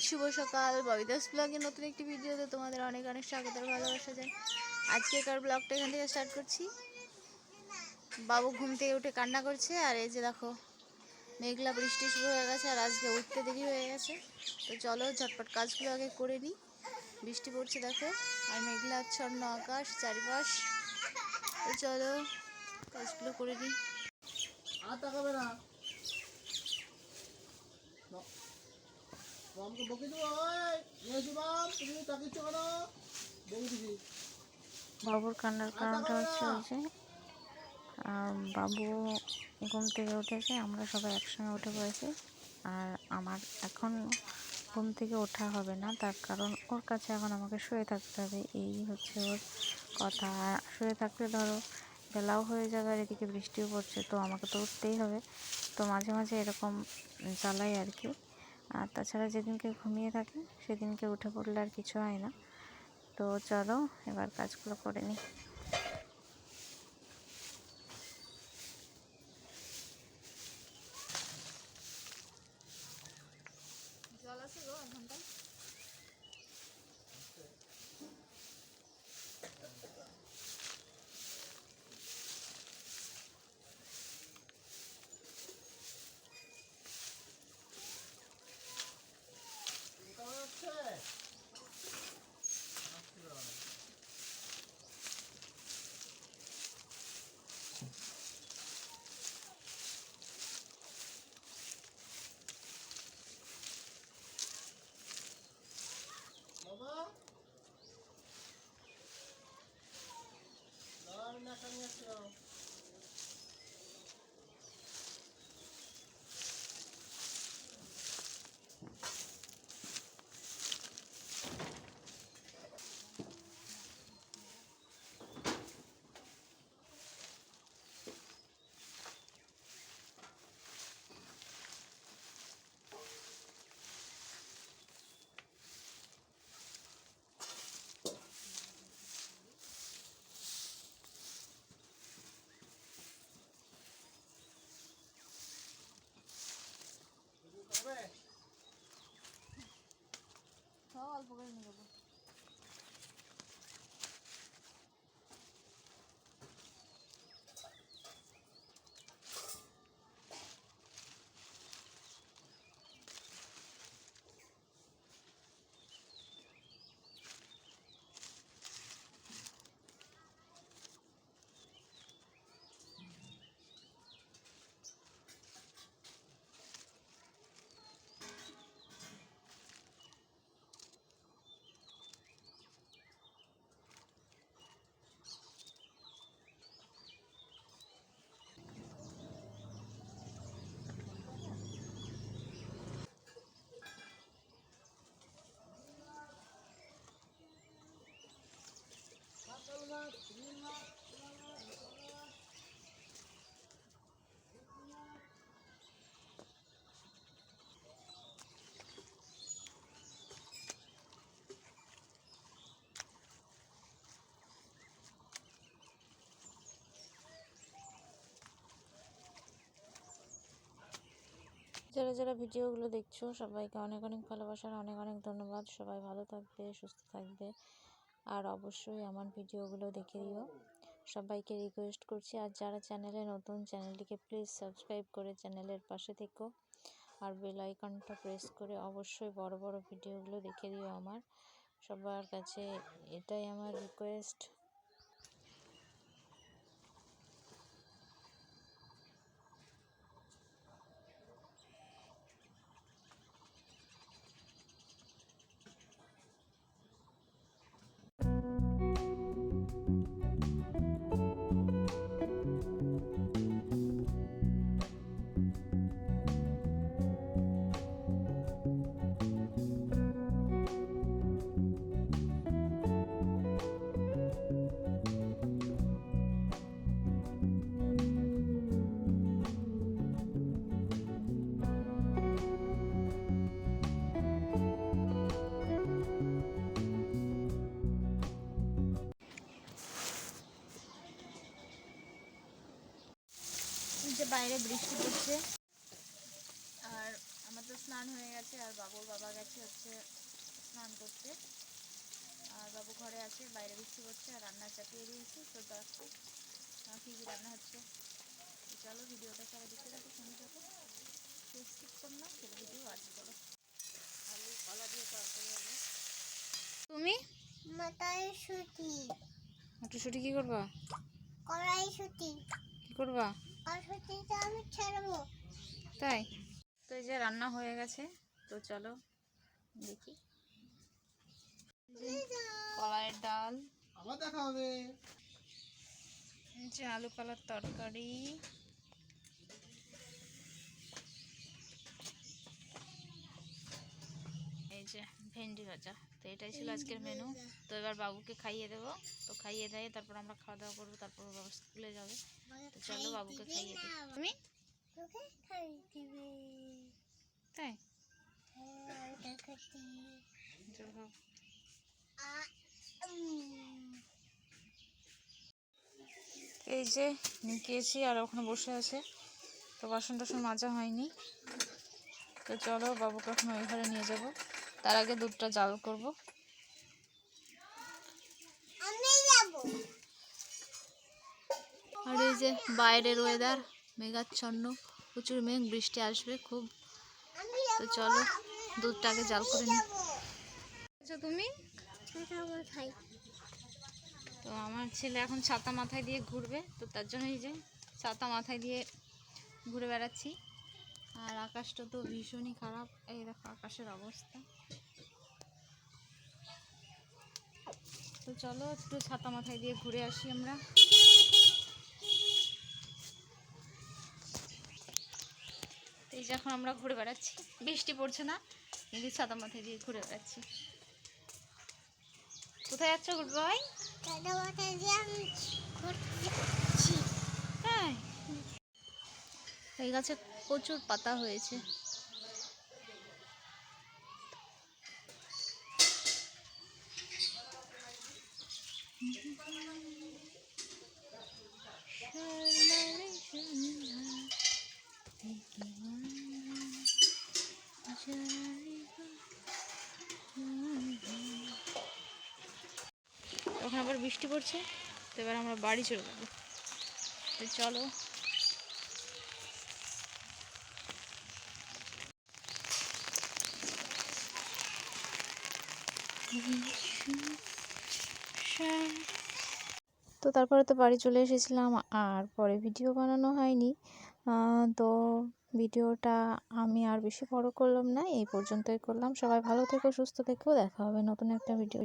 শুভ সকাল ববিদাস ব্লগে নতুন একটি ভিডিওতে তোমাদের অনেক অনেক স্বাগত ভালোবাসা যায় আজকেকার ব্লগটা এখান থেকে স্টার্ট করছি। বাবু ঘুম থেকে উঠে কান্না করছে, আর এই যে দেখো, মেঘলা বৃষ্টি শুরু হয়ে গেছে, আর আজকে উঠতে দেরি হয়ে গেছে। তো চলো ঝটপট কাজগুলো আগে করে নিই। বৃষ্টি পড়ছে দেখো, আর মেঘলা আচ্ছন্ন আকাশ চারিপাশ। তো চলো কাজগুলো করে নিই। আর তাকাবে ন- বামকে বকে দেবো ওই তুমি তাকিচ্ছ কেন বকে দিবি। বাবুর কান্নার কারণটা হচ্ছে ওই যে বাবু ঘুম থেকে উঠেছে আমরা সবাই একসঙ্গে উঠে পড়েছি। আর আমার এখন ঘুম থেকে ওঠা হবে না তার কারণ ওর কাছে এখন আমাকে শুয়ে থাকতে হবে এই হচ্ছে ওর কথা। আর শুয়ে থাকলে ধরো বেলাও হয়ে যাবে আর এদিকে বৃষ্টিও পড়ছে তো আমাকে তো উঠতেই হবে। তো মাঝে মাঝে এরকম জ্বালাই আর কি। আর তাছাড়া যেদিনকে ঘুমিয়ে থাকে, সেদিনকে উঠে পড়লে আর কিছু হয় না। তো চলো, এবার কাজগুলো করে নিই। জল আছে গো বাবা দাঁড়ান না কানি আসছে অল্প করে নিয়ে যাব যারা যারা ভিডিওগুলো দেখছ, সবাইকে অনেক অনেক ভালোবাসার অনেক অনেক ধন্যবাদ। সবাই ভালো থাকবে, সুস্থ থাকবে আর অবশ্যই আমার ভিডিওগুলো দেখে দিও। সবাইকে রিকোয়েস্ট করছি, আর যারা চ্যানেলে নতুন, চ্যানেলটিকে প্লিজ সাবস্ক্রাইব করে চ্যানেলের পাশে থেকো। আর বেল আইকনটা প্রেস করে অবশ্যই বড় বড় ভিডিওগুলো দেখে দিও আমার। সবার কাছে এটাই আমার রিকোয়েস্ট বাইরে বৃষ্টি পড়ছে। আর আমার তো স্নান হয়ে গেছে আর বাবুর বাবা বাবা গেছে হচ্ছে স্নান করতে। আর বাবু ঘরে আছে বাইরে বৃষ্টি করছে আর রান্না চাপিয়ে দিয়েছি তো দেখো কী কী রান্না হচ্ছে? চলো ভিডিওটা সবাই দেখতে থাকো শুনে থাকো। স্কিপ করো না সেটা ভিডিও ওয়াচ করো। আলু কলা দিয়ে তরকারি হবে। তুমি? সুতি মটরশুঁটি কী করবা? কী করবা? তাই? তো এই যে রান্না হয়ে গেছে তো চলো দেখি। কলাইয়ের ডাল। আবার দেখা হবে। এই যে আলু কলার তরকারি। এই যে ভেন্ডি ভাজা। তো এটাই ছিল আজকের মেনু তো এবার বাবুকে খাইয়ে দেবো। তো খাইয়ে দেয় তারপর আমরা খাওয়া দাওয়া করব তারপর বাবু স্কুলে যাবে। তো চলো বাবুকে খাইয়ে দিই। তুমি? দিবে। তাই? এই যে নিকিয়েছি আর ওখানে বসে আছে। তো বাসন টাসন মাজা হয়নি। তো চলো বাবুকে এখন ওই ঘরে নিয়ে যাব। তার আগে দুধটা জাল করব। আর এই যে বাইরের ওয়েদার মেঘাচ্ছন্ন প্রচুর মেঘ বৃষ্টি আসবে খুব। তো চলো দুধটা আগে জাল করে নিই। তুমি? খাই তো আমার ছেলে এখন ছাতা মাথায় দিয়ে ঘুরবে তো তার জন্য এই যে ছাতা মাথায় দিয়ে ঘুরে বেড়াচ্ছি। আর আকাশটা তো ভীষণই খারাপ। এই দেখো আকাশের অবস্থা। তো চলো একটু ছাতা মাথায় দিয়ে ঘুরে আসি আমরা। এই যে এখন আমরা ঘুরে বেড়াচ্ছি। বৃষ্টি পড়ছে না? কিন্তু ছাতা মাথায় দিয়ে ঘুরে বেড়াচ্ছি। কোথায় যাচ্ছ গুড বয় দাদা মাথায় দিয়ে আমি হ্যাঁ। এই গাছে প্রচুর পাতা হয়েছে। ওখানে আবার বৃষ্টি পড়ছে, তো এবার আমরা বাড়ি চলে যাব। তো চলো। তো তারপরে তো বাড়ি চলে এসেছিলাম, আর পরে ভিডিও বানানো হয়নি। তো ভিডিওটা আমি আর বেশি বড় করলাম না, এই পর্যন্তই করলাম। সবাই ভালো থেকো, সুস্থ থেকেও দেখা হবে নতুন একটা ভিডিও